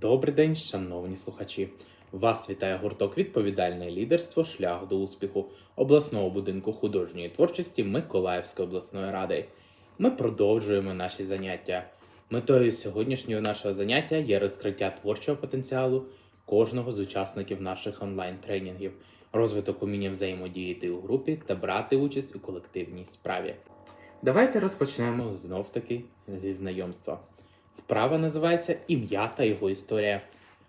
Добрий день, шановні слухачі! Вас вітає гурток Відповідальне лідерство Шлях до успіху обласного будинку художньої творчості Миколаївської обласної ради. Ми продовжуємо наші заняття. Метою сьогоднішнього нашого заняття є розкриття творчого потенціалу кожного з учасників наших онлайн-тренінгів, розвиток уміння взаємодіяти у групі та брати участь у колективній справі. Давайте розпочнемо знов таки зі знайомства. Вправа називається Ім'я та його історія.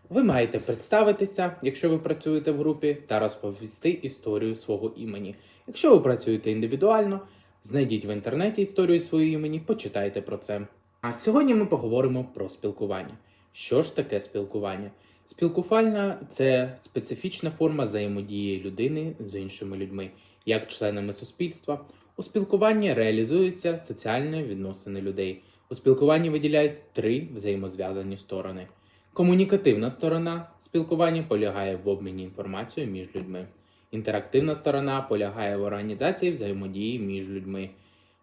Ви маєте представитися, якщо ви працюєте в групі, та розповісти історію свого імені. Якщо ви працюєте індивідуально, знайдіть в інтернеті історію свого імені, почитайте про це. А сьогодні ми поговоримо про спілкування. Що ж таке спілкування? Спілкування це специфічна форма взаємодії людини з іншими людьми, як членами суспільства. У спілкуванні реалізуються соціальні відносини людей. У спілкуванні виділяють три взаємозв'язані сторони. Комунікативна сторона спілкування полягає в обміні інформацією між людьми. Інтерактивна сторона полягає в організації взаємодії між людьми.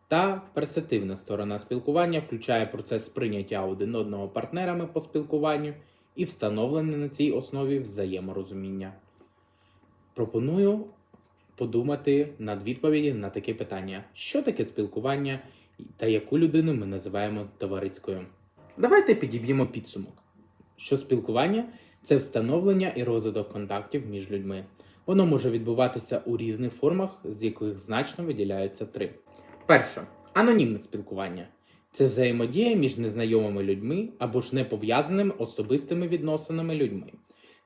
Та перцептивна сторона спілкування включає процес сприйняття один одного партнерами по спілкуванню і встановлення на цій основі взаєморозуміння. Пропоную подумати над відповіді на таке питання: що таке спілкування та яку людину ми називаємо товарицькою? Давайте підіб'ємо підсумок. Що спілкування це встановлення і розвиток контактів між людьми. Воно може відбуватися у різних формах, з яких значно виділяються три. Перше анонімне спілкування. Це взаємодія між незнайомими людьми або ж не пов'язаними особистими відносинами людьми.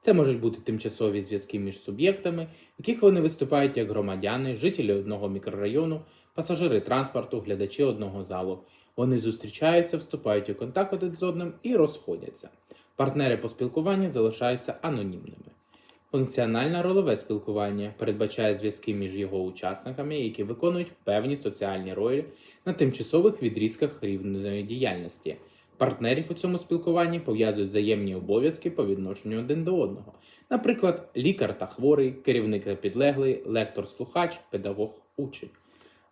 Це можуть бути тимчасові зв'язки між суб'єктами, в яких вони виступають як громадяни, жителі одного мікрорайону, пасажири транспорту, глядачі одного залу. Вони зустрічаються, вступають у контакт один з одним і розходяться. Партнери по спілкуванню залишаються анонімними. Функціональне ролове спілкування передбачає зв'язки між його учасниками, які виконують певні соціальні ролі на тимчасових відрізках рівної діяльності. Партнерів у цьому спілкуванні пов'язують взаємні обов'язки по відношенню один до одного. Наприклад, лікар та хворий, керівник та підлеглий, лектор-слухач, педагог, учень.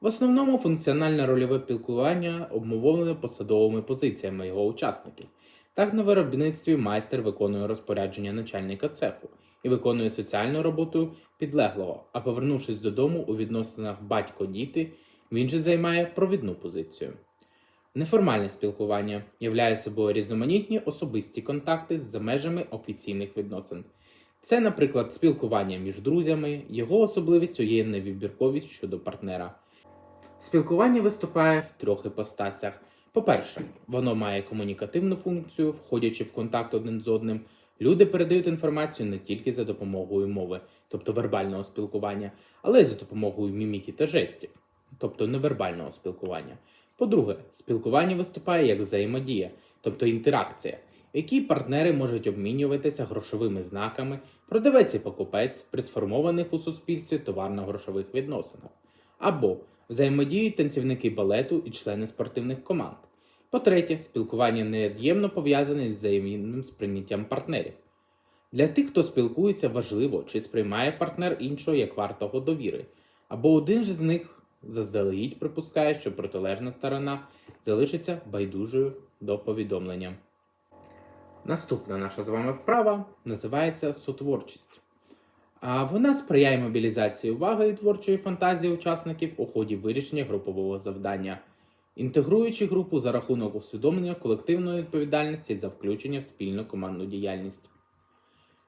В основному функціональне рольове спілкування обмовлене посадовими позиціями його учасників. Так на виробництві майстер виконує розпорядження начальника цеху і виконує соціальну роботу підлеглого, а повернувшись додому у відносинах батько-діти, він же займає провідну позицію. Неформальне спілкування являє собою різноманітні особисті контакти за межами офіційних відносин. Це, наприклад, спілкування між друзями, його особливістю є невибірковість щодо партнера. Спілкування виступає в трьох іпостасях. По-перше, воно має комунікативну функцію, входячи в контакт один з одним. Люди передають інформацію не тільки за допомогою мови, тобто вербального спілкування, але й за допомогою міміки та жестів, тобто невербального спілкування. По-друге, спілкування виступає як взаємодія, тобто інтеракція, в якій партнери можуть обмінюватися грошовими знаками, продавець і покупець при сформованих у суспільстві товарно-грошових відносинах, або взаємодіють танцівники балету і члени спортивних команд. По-третє, спілкування невід'ємно пов'язане з взаємним сприйняттям партнерів. Для тих, хто спілкується, важливо, чи сприймає партнер іншого як вартого довіри, або один з них заздалегідь припускає, що протилежна сторона залишиться байдужою до повідомлення. Наступна наша з вами вправа називається сотворчість. Вона сприяє мобілізації уваги і творчої фантазії учасників у ході вирішення групового завдання, інтегруючи групу за рахунок усвідомлення колективної відповідальності за включення в спільну командну діяльність.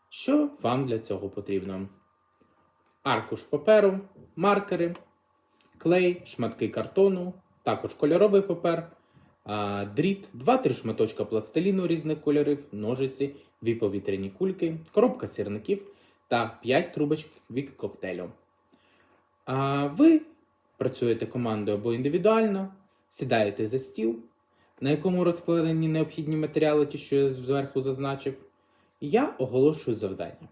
Що вам для цього потрібно? Аркуш паперу, маркери, клей, шматки картону, також кольоровий папер, дріт, 2-3 шматочка пластиліну різних кольорів, ножиці, дві повітряні кульки, коробка сірників та 5 трубочок від коктейлю. А ви працюєте командою або індивідуально, сідаєте за стіл, на якому розкладені необхідні матеріали, ті, що я зверху зазначив. І я оголошую завдання.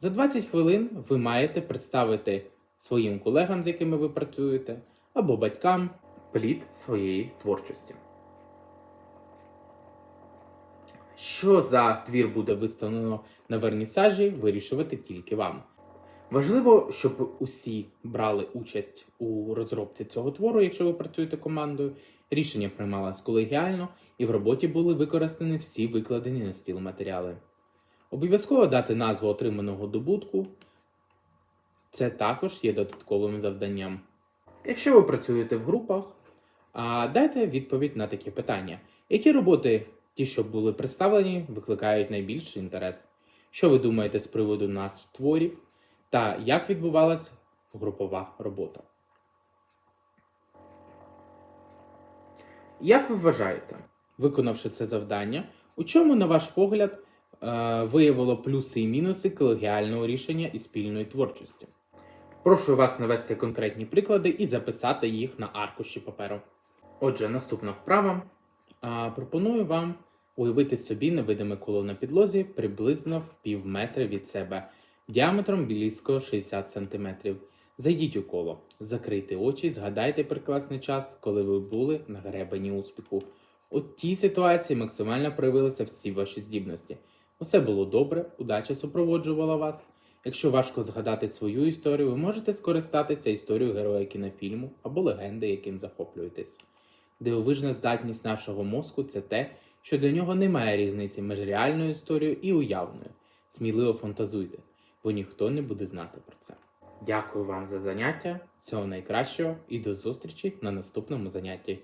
За 20 хвилин ви маєте представити своїм колегам, з якими ви працюєте, або батькам плід своєї творчості. Що за твір буде виставлено на вернісажі, вирішувати тільки вам. Важливо, щоб усі брали участь у розробці цього твору, якщо ви працюєте командою. Рішення приймалось колегіально і в роботі були використані всі викладені на стіл матеріали. Обов'язково дати назву отриманого добутку. Це також є додатковим завданням. Якщо ви працюєте в групах, дайте відповідь на такі питання. Які роботи, ті, що були представлені, викликають найбільший інтерес? Що ви думаєте з приводу назв творів? Та як відбувалася групова робота? Як ви вважаєте, виконавши це завдання, у чому, на ваш погляд, е, виявило плюси і мінуси колегіального рішення і спільної творчості? Прошу вас навести конкретні приклади і записати їх на аркуші паперу. Отже, наступна вправа. Пропоную вам уявити собі невидиме коло на підлозі приблизно в пів метра від себе, діаметром близько 60 см. Зайдіть у коло, закрийте очі, згадайте прекрасний час, коли ви були на гребені успіху. У тій ситуації максимально проявилися всі ваші здібності. Усе було добре, удача супроводжувала вас. Якщо важко згадати свою історію, ви можете скористатися історією героя кінофільму або легенди, яким захоплюєтесь. Дивовижна здатність нашого мозку це те, що для нього немає різниці між реальною історією і уявною. Сміливо фантазуйте, бо ніхто не буде знати про це. Дякую вам за заняття, всього найкращого і до зустрічі на наступному занятті.